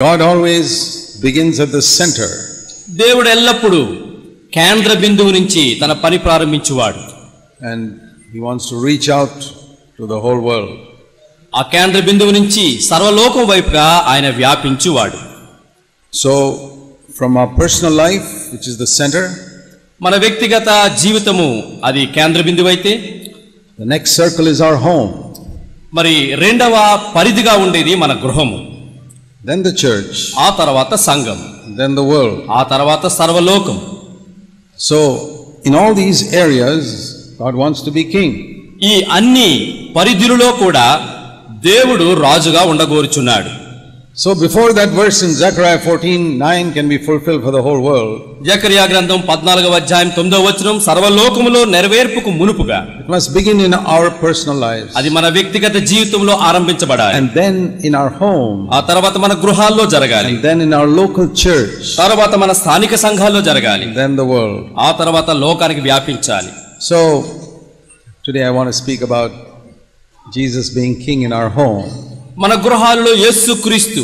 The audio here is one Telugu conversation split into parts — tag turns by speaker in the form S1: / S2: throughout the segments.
S1: God always begins at the center.
S2: దేవుడు ఎల్లప్పుడూ కేంద్ర బిందువు నుంచి తన పని ప్రారంభించువాడు
S1: and he wants to reach out to the whole world.
S2: ఆ కేంద్ర బిందువు నుంచి సర్వలోకం వైపుగా ఆయన వ్యాపించువాడు
S1: So, from our personal life, which is the center,
S2: మన వ్యక్తిగత జీవితము అది కేంద్ర బిందువు అయితే
S1: the next circle is our home,
S2: మరి రెండవ పరిధిగా ఉండేది మన గృహము
S1: దెన్ ద చర్చ్
S2: ఆ తర్వాత సంఘం.
S1: దెన్ ద వరల్డ్
S2: ఆ తర్వాత సర్వలోకం.
S1: So in all these areas God wants to be king
S2: ఈ అన్ని పరిధులలో కూడా దేవుడు రాజుగా ఉండగోరుచున్నాడు.
S1: So before that verse in Zechariah 14 9 can be fulfil for the whole world
S2: Zechariah గ్రంథం 14వ అధ్యాయం 9వ వచనం సర్వలోకములో నెరవేర్పుకు మునుపుగా.
S1: It must begin in our personal life
S2: అది మన వ్యక్తిగత జీవితంలో ఆరంభించబడాలి.
S1: And then in our home
S2: ఆ తర్వాత మన గృహాల్లో జరగాలి.
S1: And then in our local church
S2: తర్వాత మన స్థానిక సంఘాల్లో జరగాలి.
S1: దెన్ ద వరల్డ్
S2: ఆ తర్వాత లోకానికి వ్యాపించాలి.
S1: So today I want to speak about Jesus being king in our home
S2: మన గృహాల్లో యస్సు క్రీస్తు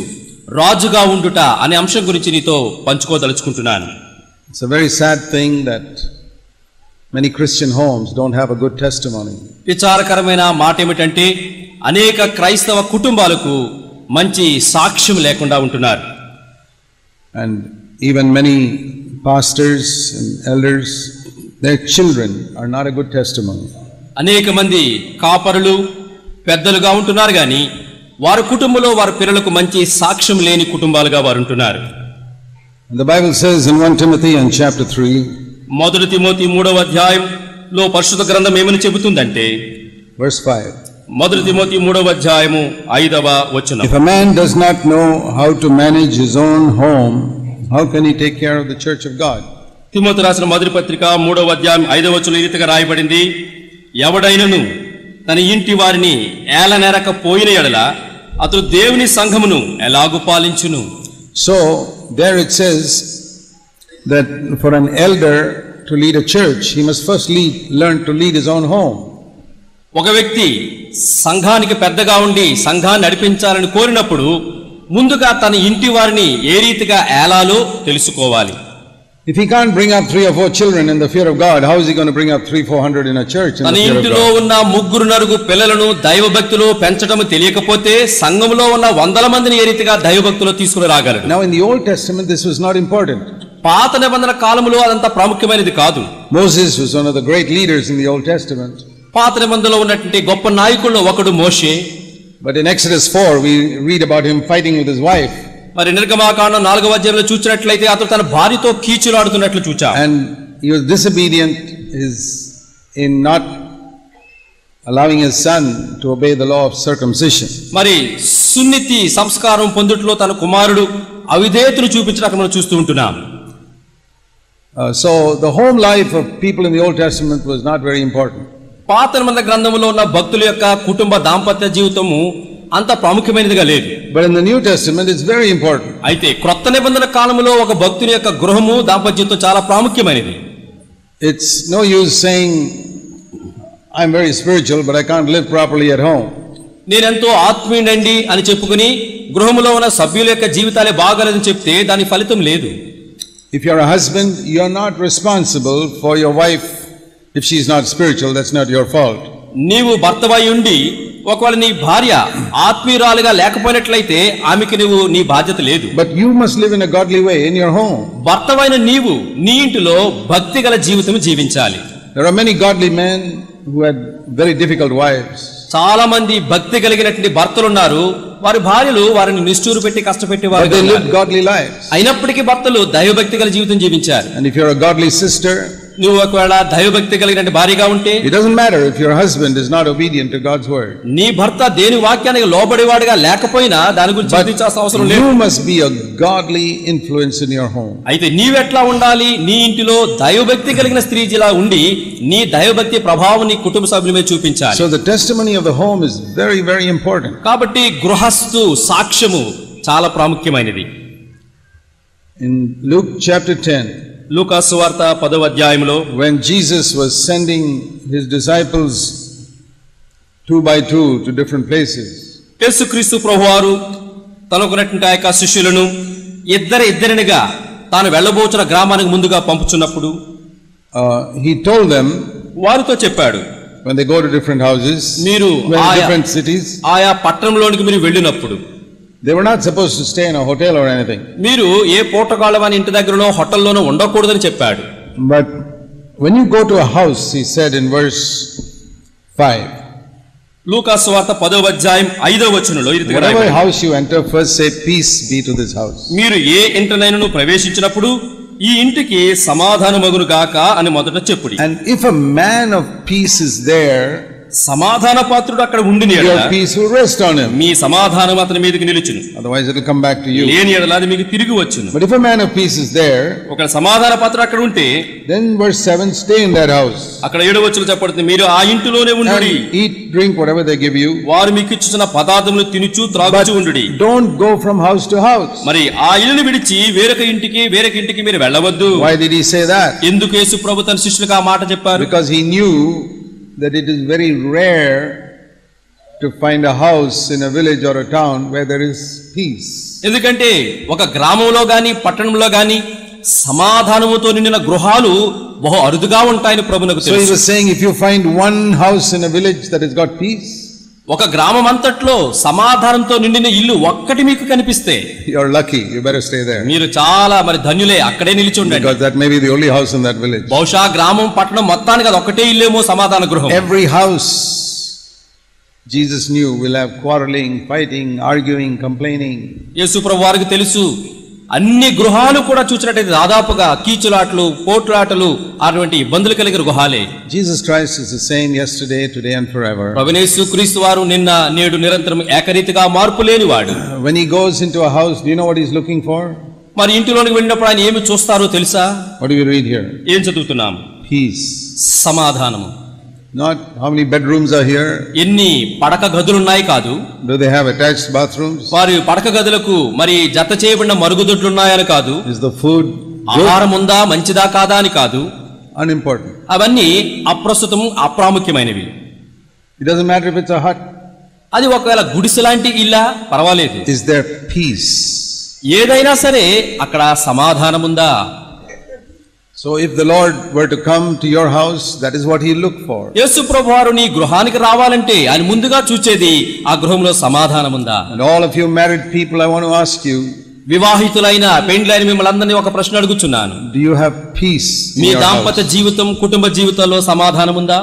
S2: రాజుగా ఉండుట అనే అంశం గురించి నీతో పంచుకోదలుచుకుంటున్నాను.
S1: It's a very sad thing that many Christian homes don't have a good testimony
S2: విచారకరమైన మాట ఏమిటంటే అనేక క్రైస్తవ కుటుంబాలకు మంచి సాక్ష్యం లేకుండా ఉంటున్నారు.
S1: And even many pastors elders their children are not a good testimony
S2: అనేక మంది కాపరులు పెద్దలుగా ఉంటున్నారు కానీ వారి కుటుంబంలో వారి పిల్లలకు మంచి సాక్ష్యం లేని కుటుంబాలుగా వారు ఉంటున్నారు
S1: And the Bible says in 1 Timothy in chapter 3,
S2: మొదటి తిమోతి మూడవ అధ్యాయంలో పరిశుద్ధ గ్రంథం ఏమని చెబుతుందంటే
S1: verse 5.
S2: మొదటి తిమోతి మూడవ అధ్యాయము ఐదవ వచనం
S1: If a man does not know how to manage his own home, how can he take care of the church of God?
S2: Timothy రాసిన మొదటి పత్రిక మూడవ అధ్యాయం ఐదవ వచనం ఈ రీతిగా రాయబడింది ఎవడైనను తన ఇంటి వారిని ఏలనెరక పోయిన ఎడల అతను దేవుని సంఘమును ఎలాగు పాలించును?
S1: So there it says that for an elder to lead a church he must first lead learn to lead his own home
S2: ఒక వ్యక్తి సంఘానికి పెద్దగా ఉండి సంఘాన్ని నడిపించాలని కోరినప్పుడు ముందుగా తన ఇంటి వారిని ఏ రీతిగా ఏలాలో తెలుసుకోవాలి.
S1: If he can't bring up three or four children in the fear of God, how is he going to bring up three, four hundred in a church in
S2: తన
S1: the fear of
S2: ఇంటిలో
S1: God?
S2: ఉన్న ముగ్గురు నలుగు పిల్లలను దైవభక్తిలో పెంచడం తెలియకపోతే సంఘంలో ఉన్న వందల మందిని ఏ రీతిగా దైవభక్తిలో తీసుకుని రాగలరు
S1: Now, in the Old Testament, this was not important.
S2: పాత నిబంధన కాలంలో అదంత ప్రాముఖ్యమైనది కాదు
S1: Moses was one of the great leaders in the Old Testament.
S2: పాత నిబంధనలో ఉన్నటువంటి గొప్ప నాయకుల్లో ఒకడు మోషే
S1: But in Exodus 4, we read about him fighting with his wife.
S2: మరి నిర్గమాకాండం నాలుగవ అధ్యాయంలో చూసినట్లయితే అతడు తన భార్యతో కీచులాడుతున్నట్లు చూచా
S1: And he was disobedient is in not allowing his son to obey the law of circumcision.
S2: మరి సున్నితి సంస్కారం పొందుట్లో తన కుమారుడు అవిధేయతను చూపించడానికి మనం చూస్తూ ఉంటున్నాం
S1: Uh, so the home life of people in the Old Testament was not very important.
S2: పాత గ్రంథంలో ఉన్న భక్తుల యొక్క కుటుంబ దాంపత్య జీవితము అంత ప్రాముఖ్యమైనదిగా లేదు.
S1: But in the test testament it's very important
S2: అయితే క్రొత్త నిబంధన కాలంలో ఒక భక్తుని యొక్క గృహము దాంపత్యంతో చాలా ప్రాముఖ్యమైనది.
S1: It's no use saying I'm very spiritual but I can't live properly at home
S2: నేనెంతో ఆత్మీయుడండి అని చెప్పుకుని గృహములో ఉన్న సభ్యుల యొక్క జీవితాలే బాగలేదని చెప్తే దాని ఫలితం లేదు.
S1: If your husband your not responsible for your wife if she is not spiritual that's not your fault
S2: నీవు భర్తవై ఉండి ఒకవేళ నీ భార్య ఆత్మీయురాలుగా లేకపోయినట్లయితే ఆమెకి నువ్వు నీ బాధ్యత లేదు
S1: But you must live in a godly way in your home.
S2: భర్తవైన నీవు నీ ఇంటిలో భక్తి గల జీవితం జీవించాలి
S1: are many godly men who had very difficult wives.
S2: చాలా మంది భక్తి కలిగినటువంటి భర్తలు ఉన్నారు వారి భార్యలు వారిని నిష్ఠూరు పెట్టి కష్టపెట్టి వారు. అయినప్పటికీ భర్తలు దైవభక్తి గల జీవితం జీవించారు
S1: if you're a godly sister,
S2: నువ్వు ఒకవేళ దైవభక్తి కలిగిన భారీగా ఉంటే
S1: it doesn't matter if your husband is not obedient to God's word
S2: నీ భర్త దేని వాక్యానికి లోబడేవాడిగా లేకపోయినా దాని గురించి చింతించాల్సిన అవసరం లేదు.
S1: You must be a godly influence in your home
S2: అయితే నీవెట్లా ఉండాలి? నీ ఇంటిలో దైవభక్తి కలిగిన స్త్రీ జిలా ఉండి నీ దైవభక్తి ప్రభావం నీ కుటుంబ సభ్యులమే మీద చూపించాలి.
S1: So the testimony of the home is very very important
S2: కాబట్టి గృహస్థు సాక్ష్యము చాలా ప్రాముఖ్యమైనది.
S1: ఇన్ లూక్ చాప్టర్ 10
S2: లూకాసు వార్త పదవ అధ్యాయంలో
S1: when Jesus was sending his disciples two by two to different places,
S2: యేసుక్రీస్తు ప్రభువారు తనకున్నటువంటి ఆ యొక్క శిష్యులను ఇద్దరు ఇద్దరినిగా తాను వెళ్ళబోచున్న గ్రామానికి ముందుగా పంపుచున్నప్పుడు
S1: uh, he told them
S2: వారితో చెప్పాడు
S1: when they go to different houses,
S2: మీరు
S1: different cities,
S2: ఆయా పట్టణంలోనికి మీరు వెళ్ళినప్పుడు
S1: they were not supposed to stay in a hotel or anything.
S2: మీరు ఏ పూటగాళ్ళమని ఇంటి దగ్గరనో హోటల్లోనో ఉండకూడదని చెప్పాడు
S1: But when you go to a house, he said in verse 5,
S2: లూకాసు వార్త పదో అధ్యాయం ఐదో వచనంలో ఈ రీతిగా
S1: whatever
S2: రాయబడింది.
S1: house you enter, first say, Peace be to this house.
S2: మీరు ఏ ఇంటనైనను ప్రవేశించినప్పుడు ఈ ఇంటికి సమాధానమగును గాక అని మొదట చెప్పుడి
S1: And if a man of peace is there,
S2: సమాధాన పాత్రుడు అక్కడ ఉండి మీ సమాధానం అతని మీదకి నిలిచిను.
S1: Otherwise it come back to you
S2: మీకు తిరిగి వచ్చును.
S1: బట్ పీస్ ఇస్ దేర్
S2: ఒక సమాధాన పాత్ర అక్కడ ఉంటే
S1: then verse seven stay in their house
S2: అక్కడ ఏడు ఏడవచ్చును చెప్పబడుతుంది. మీరు ఆ ఇంటిలోనే
S1: ఉండండి. ఈ డ్రింక్ వాట్ ఎవర్
S2: వారు మీకు ఇచ్చిన పదార్థములను తినుచు త్రాగుచు ఉండండి.
S1: Don't go from house to house
S2: మరి ఆ ఇల్లుని విడిచి వేరొక ఇంటికి వేరొక ఇంటికి మీరు వెళ్ళవద్దు.
S1: Why did he say that
S2: ఎందుకు యేసు శిష్యులకు ఆ మాట చెప్పారు?
S1: Because he knew that it is very rare to find a house in a village or a town where there is peace.
S2: ఎందుకంటే ఒక గ్రామంలో గాని పట్టణంలో గాని సమాధానముతో నిండిన గృహాలు బహు అరుదుగా ఉంటాయని ప్రభునకు
S1: So he
S2: తెలుసు
S1: was saying, if you find one house in a village that has got peace,
S2: ఒక గ్రామం అంతట్లో సమాధానంతో నిండిన ఇల్లు ఒక్కటి మీకు కనిపిస్తే
S1: యువర్ లక్కీ యు
S2: మీరు చాలా మరి ధన్యులే. అక్కడే నిలిచి ఉండండి.
S1: That may be the house in that village
S2: బౌషా గ్రామం పట్టణం మొత్తానికి అది ఒకటే ఇల్లేమో సమాధాన గృహం.
S1: Every house Jesus knew will have quarrelling fighting arguing complaining
S2: యేసు ప్రభువు వారికి తెలుసు అన్ని గృహాలు కూడా చూసినట్టయితే దాదాపుగా కీచులాటలు పోట్లాటలు అటువంటి ఇబ్బందులు కలిగిన గృహాలే
S1: Jesus Christ is the same yesterday, today, and forever.
S2: ప్రభునేసు Kristu వారు నిన్న నేడు నిరంతరం ఏకరీతిగా మార్పు లేనివాడు
S1: When he goes into a house, do you know what he's looking for?
S2: మరి ఇంటిలోనికి వెళ్ళినప్పుడు ఆయన ఏమి చూస్తారో తెలుసా
S1: What do we read here?
S2: ఏం చదువుతున్నాం
S1: Peace.
S2: సమాధానము
S1: Not how many bedrooms are here.
S2: ఎన్ని పడక గదులున్నాయి కాదు
S1: Do they have attached bathrooms?
S2: వారి పడక గదులకు మరి జత చేయబడిన మరుగుదొడ్లున్నాయని కాదు
S1: Is the food good?
S2: ఆహారం ఉందా మంచిదా కాదా అని కాదు
S1: Unimportant.
S2: అవన్నీ అప్రస్తుతం అప్రాముఖ్యమైనవి
S1: It doesn't matter if it's a hut.
S2: అది ఒకవేళ గుడిసె లాంటి ఇల్లా పర్వాలేదు
S1: Is there peace?
S2: ఏదైనా సరే అక్కడ సమాధానం ఉందా
S1: So if the Lord were to come to your house, that is what he looked for.
S2: యేసు ప్రభు వారు నీ గృహానికి రావాలంటే ఆయన ముందుగా చూచేది ఆ గృహంలో సమాధానం ఉందా
S1: And all of you married people, I want to ask you,
S2: వివాహితులైన పెండ్లైన మిమ్మల్ని అందరినీ ఒక ప్రశ్న అడుగుచున్నాను
S1: do you have peace in
S2: మీ దాంపత్య? జీవితం కుటుంబ జీవితంలో సమాధానం ఉందా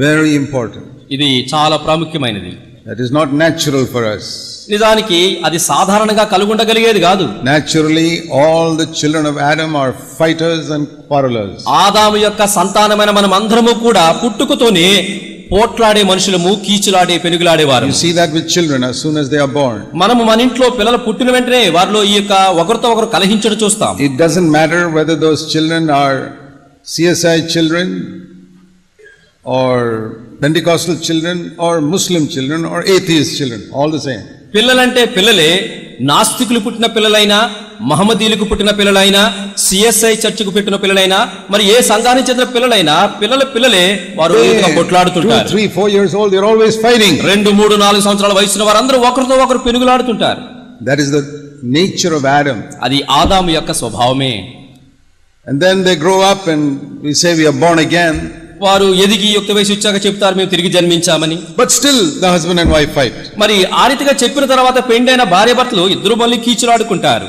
S1: Very important.
S2: ఇది చాలా ప్రాముఖ్యమైనది
S1: That is not natural for us.
S2: నిజానికి అది సాధారణంగా కలుగుండగలిగేది కాదు.
S1: Naturally all the children of Adam are fighters and quarrellers
S2: ఆదాము యొక్క సంతానమైన మనం అందరము కూడా పుట్టుకతోనే పోట్లాడే మనుషులము కీచులాడే పెనుగులాడేవారు
S1: you see that with children as soon as they are born.
S2: మన ఇంట్లో పిల్లలు పుట్టిన వెంటనే వారిలో ఈ యొక్క ఒకరితో ఒకరు కలహించడం చూస్తాం.
S1: It doesn't matter whether those children are CSI children or Pentecostal children or Muslim children or atheist children all the same.
S2: పిల్లలంటే పిల్లలే నాస్తికులు పుట్టిన పిల్లలైనా మహమ్మదీలకు పుట్టిన పిల్లలైనా సిఎస్ఐ చర్చికి పుట్టిన పిల్లలైనా మరి ఏ సంఘానికి చెందిన పిల్లలైనా పిల్లల పిల్లలే వారు కొట్లాడుతుంటారు. రెండు మూడు నాలుగు సంవత్సరాల వయసున్న వారందరూ ఒకరితో ఒకరు పెనుగులాడుతుంటారు
S1: That is the nature of Adam.
S2: అది ఆదాము యొక్క స్వభావమే
S1: And then they grow up and we say we are born again,
S2: వారు ఎదిగి యుక్త వయసు వచ్చాక చెప్తారు మేము తిరిగి జన్మించామని
S1: but still the husband and wife fight.
S2: మరి ఆ రీతిగా చెప్పిన తర్వాత పెండైన భార్య భర్తలు ఇద్దరు మళ్ళీ కీచులాడుకుంటారు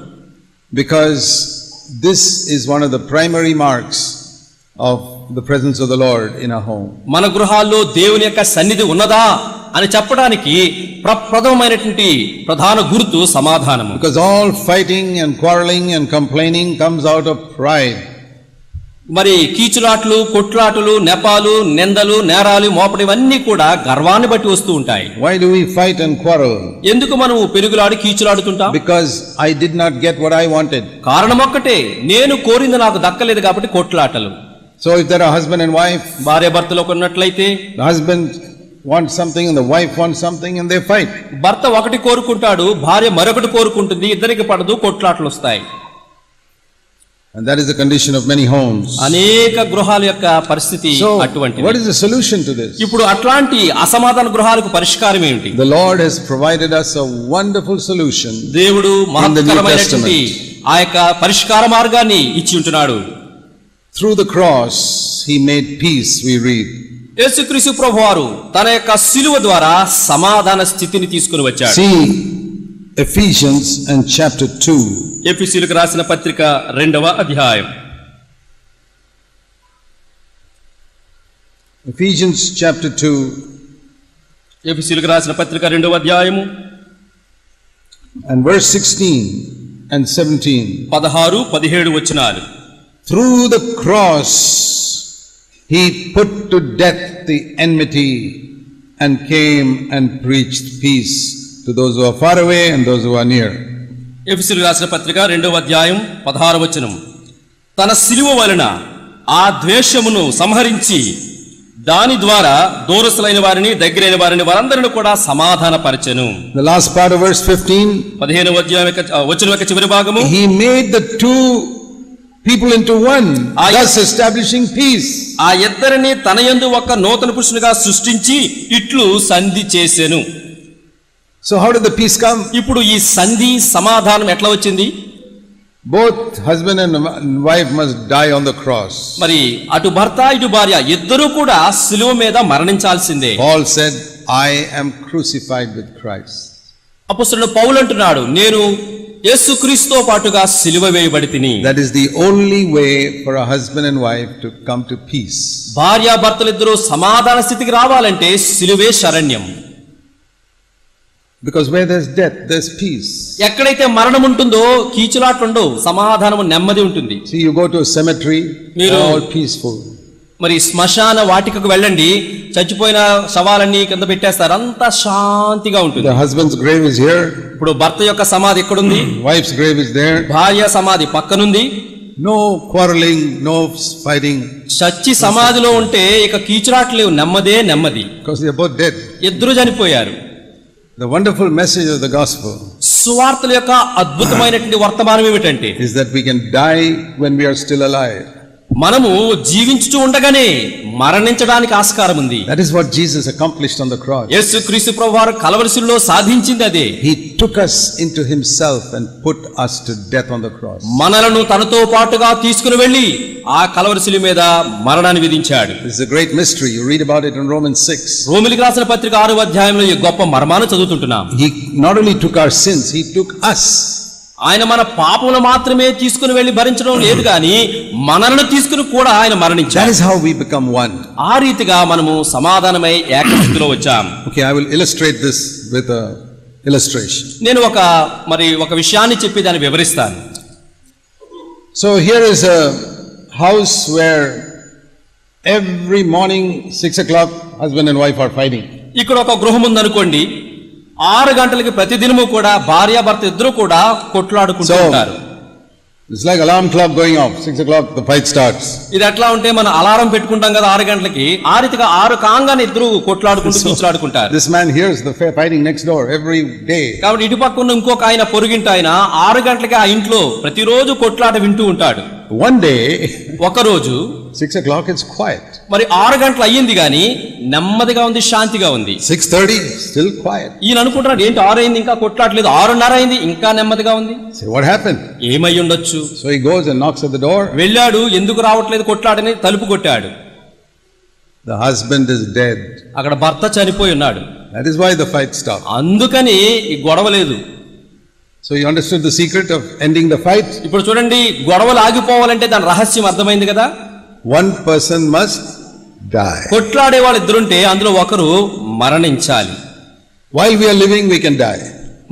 S1: Because this is one of the primary marks of the presence of the Lord in a home.
S2: మన గృహాల్లో దేవుని యొక్క సన్నిధి ఉన్నదా అని చెప్పడానికి ప్రప్రథమమైనటువంటి ప్రధాన గుర్తు సమాధానము
S1: Because all fighting and quarreling and complaining comes out of pride.
S2: మరి కీచులాట్లు కొట్లాటలు నెపాలు నిందలు నేరాలు మోపడం ఇవన్నీ కూడా గర్వాన్ని బట్టి వస్తూ ఉంటాయి
S1: Why do we fight and quarrel?
S2: ఎందుకు మనం పెరుగులాడి కీచులాడుతుంటాం
S1: Because I did not get what I wanted.
S2: కారణం ఒక్కటే నేను కోరింది నాకు దక్కలేదు కాబట్టి కొట్లాటలు
S1: So if there are husband and wife,
S2: భార్య భర్తలో కొన్నట్లయితే
S1: husband wants something and the wife wants something and they fight.
S2: భర్త ఒకటి కోరుకుంటాడు భార్య మరొకటి కోరుకుంటుంది ఇద్దరికి పడదు కొట్లాటలు వస్తాయి
S1: And that is the condition of many homes.
S2: అనేక గృహాల యొక్క పరిస్థితి
S1: So,
S2: అటువంటిది
S1: what is the solution to this?
S2: ఇప్పుడు అట్లాంటి అసమాధాన గృహాలకు పరిష్కారం ఏమిటి
S1: The Lord has provided us a wonderful solution.
S2: దేవుడు మహత్తరమైనటువంటి ఆ యొక్క పరిష్కార మార్గాన్ని ఇచ్చి ఉంటున్నాడు
S1: Through the cross, He made peace, we read.
S2: యేసుక్రీస్తు ప్రభువారు తన యొక్క శిలువ ద్వారా సమాధాన స్థితిని తీసుకుని వచ్చాడు
S1: See Ephesians and chapter 2.
S2: ఎఫీసీలకు రాసిన పత్రిక రెండవ అధ్యాయం
S1: Ephesians chapter 2
S2: ఎఫీసీలకు రాసిన పత్రిక రెండవ అధ్యాయము
S1: and verse 16 and 17.
S2: పదహారు పదిహేడు వచనాలు
S1: Through the cross, he put to death the enmity and came and preached peace to those who are far away and those who are near.
S2: ఎఫీసీలకు రాసిన పత్రిక రెండవ అధ్యాయం పదహారు వచనం. తన శిలువ వలన ఆ ద్వేషమును సంహరించి దాని ద్వారా దూరస్తులైన వారిని దగ్గరైన వారిని వారందరిని కూడా సమాధానపరచెను.
S1: The last part of verse 15,
S2: పదిహేను అధ్యాయం యొక్క ఆ, వచనం యొక్క చివరి భాగము.
S1: He made the two people into one,
S2: I-
S1: thus establishing peace.
S2: ఆ ఇద్దరిని తన యందు ఒక నూతన పురుషునిగా సృష్టించి ఇట్లు సంధి చేసెను.
S1: So how did the peace come?
S2: ఇప్పుడు ఈ సంధి సమాధానం ఎట్లా వచ్చింది
S1: Both husband and wife must die on the cross.
S2: మరి అటు భర్త ఇటు భార్య ఇద్దరూ కూడా శిలువ మీద మరణించాల్సిందే
S1: Paul said, I am crucified with Christ.
S2: అపుస్తుడు పౌలు అంటున్నాడు నేను యేసుక్రీస్తుతో పాటుగా సిలువ వేయబడి తిని
S1: That is the only way for a husband and wife to come to peace.
S2: భార్య భర్తలిద్దరూ సమాధాన స్థితికి రావాలంటే సిలువే శరణ్యం
S1: because where there's death there's peace
S2: ఎక్కడైతే మరణం ఉంటుందో కీచులాట్లు ఉండవు సమాధానము నెమ్మది ఉంటుంది.
S1: See you go to cemetery
S2: మీరు
S1: ఆల్ పీస్ఫుల్
S2: మరి శ్మశాన వాటికకు వెళ్ళండి చచ్చిపోయిన సవాలన్నీ కింద పెట్టేస్తారు అంత శాంతిగా ఉంటుంది.
S1: హస్బెండ్స్ గ్రేవ్ ఇస్
S2: ఇప్పుడు భర్త యొక్క సమాధి ఇక్కడ
S1: ఉంది వైఫ్స్ గ్రేవ్ ఇస్
S2: భార్య సమాధి పక్కనుంది.
S1: నో క్వారలింగ్ నో ఫైరింగ్
S2: చచ్చి సమాధిలో ఉంటే ఇక కీచురాట్లేవు నెమ్మదే నెమ్మది. ఇద్దరు చనిపోయారు.
S1: The wonderful message of the gospel
S2: సువార్తల యొక్క అద్భుతమైనటువంటి వర్తమానం ఏమిటంటే
S1: is that we can die when we are still alive.
S2: మనము జీవించుచు ఉండగానే మరణించడానికి ఆస్కారం ఉంది
S1: that is what Jesus accomplished on the cross
S2: క్రీస్తు ప్రభువారు కలవరిసిల్లో సాధించింది అదే.
S1: He took us into himself and put us to death on the cross
S2: మనలను తనతో పాటుగా తీసుకుని వెళ్ళి ఆ కలవరిసిలి మీద మరణాన్ని విధించాడు.
S1: Is a great mystery you read about it in Romans 6
S2: రోమీయులకు రాసిన పత్రిక ఆరు అధ్యాయంలో ఈ గొప్ప మర్మాన్ని చదువుతుంటున్నాం.
S1: He not only took our sins he took us
S2: ఆయన మన పాపమును మాత్రమే తీసుకుని వెళ్ళి భరించడం లేదు కానీ మనలను తీసుకుని కూడా ఆయన మరణించారు
S1: that how we become one
S2: ఆ రీతిగా మనము సమాధానమై ఏకత్వంలో వచ్చాం.
S1: Okay I will illustrate this with a
S2: నేను ఒక మరి ఒక విషయాన్ని చెప్పి దాన్ని వివరిస్తాను.
S1: So here is a house where every morning six o'clock husband and wife are fighting
S2: ఇక్కడ ఒక గృహం ఉందనుకోండి ఆరు గంటలకి ప్రతిదినము కూడా భార్యాభర్త ఇద్దరు కూడా కొట్లాడుకుంటూ ఉంటారు
S1: It's like alarm clock going off. Six o'clock, the fight starts.
S2: ఇది ఎట్లా ఉంటే మనం అలారం పెట్టుకుంటాం కదా ఆరు గంటలకి ఆ రీతిగా ఆరు కాంగానే ఇద్దరు కొట్లాడుకుంటూ
S1: This man hears the fa- fighting next door every day.
S2: కాబట్టి ఇటు పక్క ఉన్న ఇంకొక ఆయన పొరుగింటి ఆయన ఆరు గంటలకి ఆ ఇంట్లో ప్రతిరోజు కొట్లాట వింటూ ఉంటాడు
S1: One day,
S2: ఒకరోజు
S1: six o'clock, it's quiet.
S2: మరి ఆరు గంటలు అయ్యింది కానీ నెమ్మదిగా ఉంది శాంతిగా ఉంది
S1: Six thirty, still quiet.
S2: ఈయన అనుకుంటున్నాడు ఏంటి ఆరు అయింది ఇంకా కొట్లాడలేదు ఆరున్నర అయింది ఇంకా నెమ్మదిగా ఉంది
S1: what happened?
S2: ఏమై ఉండొచ్చు
S1: he goes and knocks at the door.
S2: వెళ్ళాడు ఎందుకు రావట్లేదు కొట్లాడని తలుపు కొట్టాడు
S1: The husband is dead.
S2: అక్కడ భర్త చనిపోయి ఉన్నాడు
S1: That is why the fight stopped.
S2: అందుకని ఈ గొడవ లేదు
S1: So you understood the secret of ending the fight?
S2: ఇప్పుడు చూడండి గొడవలు ఆగిపోవాలంటే దాని రహస్యం అర్థమైంది కదా
S1: One person must die.
S2: కొట్లాడే వాళ్ళు ఇద్దరుంటే అందులో ఒకరు మరణించాలి
S1: While we are living, we can die.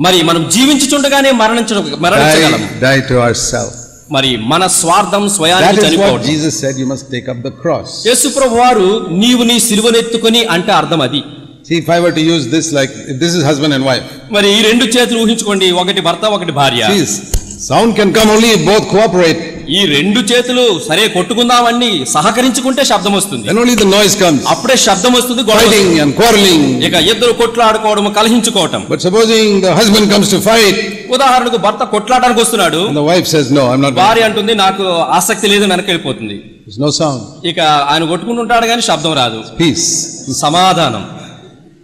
S2: మరి మనం జీవించుచుండగానే మరణించడం మరణించగలం
S1: Die, die to ourselves.
S2: మరి మన స్వార్థం
S1: That
S2: స్వయానికి
S1: is what
S2: చనిపోవడం
S1: Jesus said, you must take up the cross.
S2: యేసుప్రభు వారు నీవు నీ సిలువనెత్తుకొని అంటే అర్థం అది
S1: See, if I were to use this like, if this is husband and wife,
S2: మరి ఈ రెండు చేతులు ఊహించుకోండి ఒకటి భర్త ఒకటి భార్య
S1: see, sound can come only if both cooperate,
S2: ఈ రెండు చేతులు సరే కొట్టుకుందామని సహకరించుకుంటే శబ్దం వస్తుంది
S1: then only the noise comes.
S2: అప్పుడే శబ్దం వస్తుంది గొడవ వస్తుంది.
S1: Fighting and quarreling.
S2: ఇక ఇద్దరు కొట్లాడుకోవడం కలహించుకోవటం
S1: But supposing the husband comes to fight,
S2: ఉదాహరణకు భర్త కొట్లాడడానికి వస్తున్నాడు
S1: and the wife says, no, I'm not going
S2: భార్య అంటుంది నాకు ఆసక్తి లేదు వెనక్కి వెళ్ళిపోతుంది
S1: There's no sound.
S2: ఇక ఆయన కొట్టుకుంటుంటాడు కానీ శబ్దం రాదు
S1: Peace.
S2: సమాధానం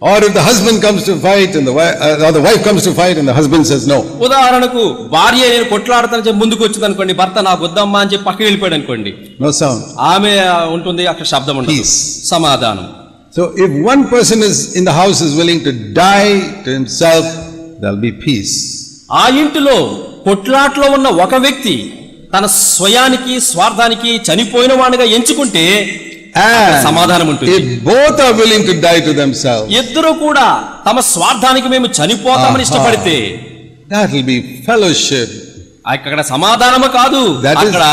S1: Or if the husband comes to fight and the wife, uh, or the wife comes to fight and the husband says no.
S2: ఉదాహరణకు భార్య నేను కొట్లాడతానని చెప్పి ముందుకు వచ్చింది అనుకోండి భర్త నాకు వద్దమ్మా అని చెప్పి పక్కకి వెళ్ళిపోయాడు అనుకోండి
S1: No sound.
S2: ఆమె ఉంటుంది అక్కడ శబ్దం ఉండదు
S1: Peace.
S2: సమాధానం
S1: So if one person is in the house is willing to die to himself, there'll be peace.
S2: ఆ ఇంటిలో కొట్లాట్లో ఉన్న ఒక వ్యక్తి తన స్వయానికి స్వార్థానికి చనిపోయిన వాడిగా ఎంచుకుంటే సమాధానం ఉంటుంది. ఇద్దరు కూడా తమ స్వార్థానికి మేము చనిపోతామని ఇష్టపడితే అక్కడ సమాధానము కాదు. అక్కడ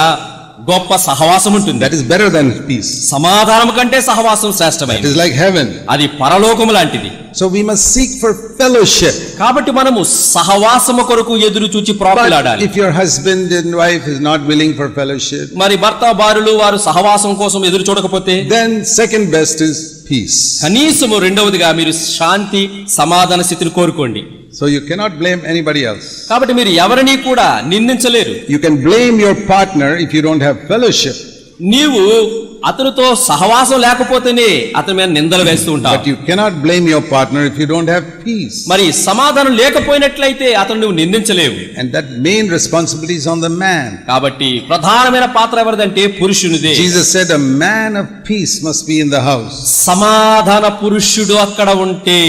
S2: గొప్ప సహవాసం ఉంటుంది.
S1: దట్ ఇస్ దెన్
S2: సమాధానం కంటే సహవాసం శ్రేష్టమైన
S1: ఇట్ లైక్ హెవెన్
S2: అది పరలోకము లాంటిది.
S1: So we must seek for fellowship
S2: కాబట్టి మనము సహవాసము కొరకు ఎదురు చూచి ప్రోబ్లాడాలి
S1: if your husband and wife is not willing for fellowship
S2: మరి భర్త భార్యలు వారు సహవాసం కోసం ఎదురు చూడకపోతే
S1: then second best is peace
S2: కనీసము రెండవదిగా మీరు శాంతి సమాధాన స్థితిని కోరుకోండి.
S1: So you cannot blame anybody else
S2: కాబట్టి మీరు ఎవరిని కూడా నిందించలేరు.
S1: You can blame your partner if you don't have fellowship
S2: నీవు అతనితో సహవాసం లేకపోతేనే అతని మీద నిందలు వేస్తూ ఉంటావు
S1: cannot blame your partner if you don't have peace
S2: మరి సమాధానం లేకపోయినట్లయితే అతను నువ్వు నిందించలేవు.
S1: And that main responsibilities on the man
S2: కాబట్టి ప్రధానమైన పాత్ర ఎవరిదంటే పురుషునిదే.
S1: Jesus said the man of peace must be in the house
S2: సమాధాన పురుషుడు అక్కడ ఉంటే